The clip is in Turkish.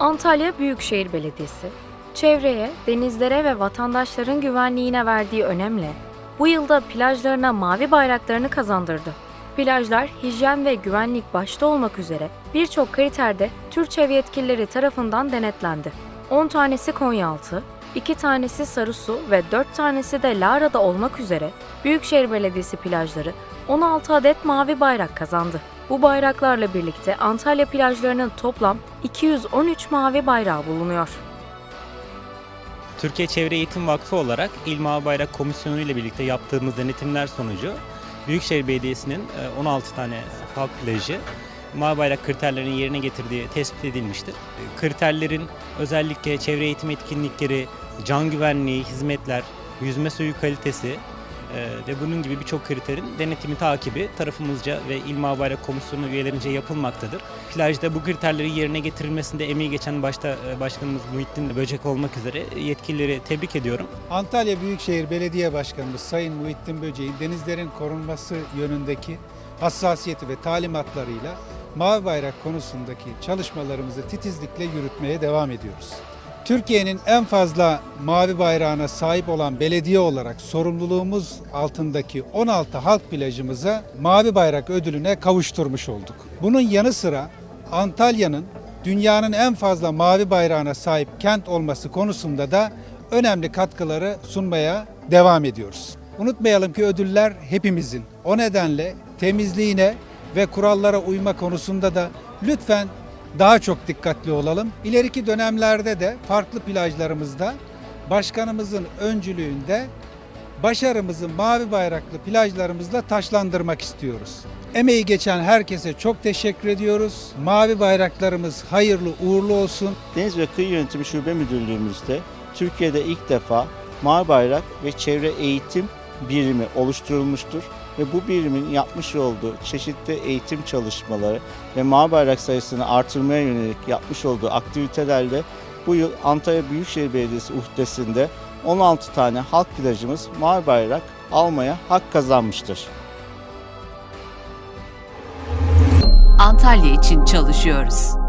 Antalya Büyükşehir Belediyesi, çevreye, denizlere ve vatandaşların güvenliğine verdiği önemle bu yılda plajlarına mavi bayraklarını kazandırdı. Plajlar hijyen ve güvenlik başta olmak üzere birçok kriterde Türkçev yetkilileri tarafından denetlendi. 10 tanesi Konyaaltı, 2 tanesi Sarısu ve 4 tanesi de Lara'da olmak üzere Büyükşehir Belediyesi plajları 16 adet mavi bayrak kazandı. Bu bayraklarla birlikte Antalya plajlarının toplam 213 mavi bayrağı bulunuyor. Türkiye Çevre Eğitim Vakfı olarak İl Mavi Bayrak Komisyonu ile birlikte yaptığımız denetimler sonucu Büyükşehir Belediyesi'nin e, 16 tane halk plajı Mavi Bayrak kriterlerinin yerine getirdiği tespit edilmiştir. E, Kriterlerin özellikle çevre eğitim etkinlikleri, can güvenliği, hizmetler, yüzme suyu kalitesi e, ve bunun gibi birçok kriterin denetimi takibi tarafımızca ve İl Mavi Bayrak Komisyonu üyelerince yapılmaktadır. Plajda bu kriterlerin yerine getirilmesinde emeği geçen başta e, Başkanımız Muhittin Böcek olmak üzere yetkilileri tebrik ediyorum. Antalya Büyükşehir Belediye Başkanımız Sayın Muhittin Böceğin denizlerin korunması yönündeki hassasiyeti ve talimatlarıyla Mavi Bayrak konusundaki çalışmalarımızı titizlikle yürütmeye devam ediyoruz. Türkiye'nin en fazla mavi bayrağına sahip olan belediye olarak sorumluluğumuz altındaki 16 halk plajımıza mavi bayrak ödülüne kavuşturmuş olduk. Bunun yanı sıra Antalya'nın dünyanın en fazla mavi bayrağına sahip kent olması konusunda da önemli katkıları sunmaya devam ediyoruz. Unutmayalım ki ödüller hepimizin. O nedenle temizliğine ve kurallara uyma konusunda da lütfen daha çok dikkatli olalım. İleriki dönemlerde de farklı plajlarımızda başkanımızın öncülüğünde başarımızı mavi bayraklı plajlarımızla taşlandırmak istiyoruz. Emeği geçen herkese çok teşekkür ediyoruz. Mavi bayraklarımız hayırlı uğurlu olsun. Deniz ve Kıyı Yönetimi Şube Müdürlüğümüzde Türkiye'de ilk defa Mavi Bayrak ve Çevre Eğitim Birimi oluşturulmuştur ve bu birimin yapmış olduğu çeşitli eğitim çalışmaları ve Mavi Bayrak sayısını artırmaya yönelik yapmış olduğu aktivitelerle bu yıl Antalya Büyükşehir Belediyesi uhdesinde 16 tane halk plajımız Mavi Bayrak almaya hak kazanmıştır. Antalya için çalışıyoruz.